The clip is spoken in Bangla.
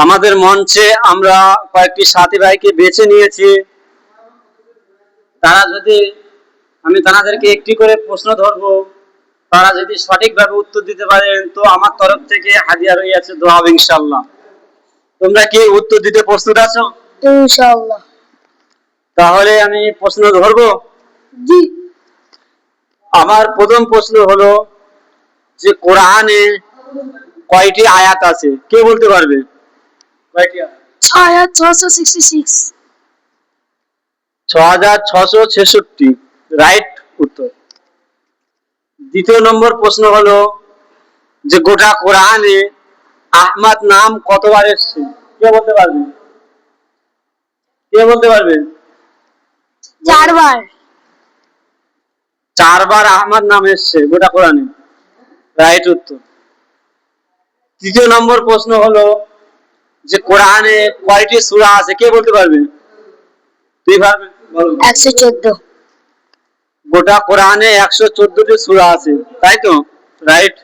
আমাদের মঞ্চে আমরা কয়েকটি সাথী ভাইকে বেছে নিয়েছি। তারা যদি আমি তাদেরকে একটি করে প্রশ্ন ধরবো তারা যদি সঠিকভাবে উত্তর দিতে পারেন তো আমার তরফ থেকে হাজিয়া রয়েছে দোয়া হবে ইনশাল্লাহ তোমরা কি উত্তর দিতে প্রস্তুত আছো? ইনশাআল্লাহ। তাহলে আমি প্রশ্ন ধরবো? জি। আমার প্রথম প্রশ্ন হলো যে কোরআনে কয়টি আয়াত আছে? কে বলতে পারবে? ছয় হাজার ছশো সিক্সটি সিক্স। ছ হাজার ছশো ছেষট্টি রাইট উত্তর। দ্বিতীয় নম্বর প্রশ্ন হলো যে গোটা কোরআনে আহমদ নাম কতবার এসছে? কে বলতে পারবে? কে বলতে পারবে? চারবার। চারবার আহমদ নাম এসছে গোটা কোরআনে রাইট উত্তর। তৃতীয় নম্বর প্রশ্ন হলো যে কোরআনে কয়টি সূরা আছে কে বলতে পারবে? তুই পারবে বলো। একশো চোদ্দ। গোটা কোরআনে একশো চোদ্দটি সূরা আছে তাই তো? রাইট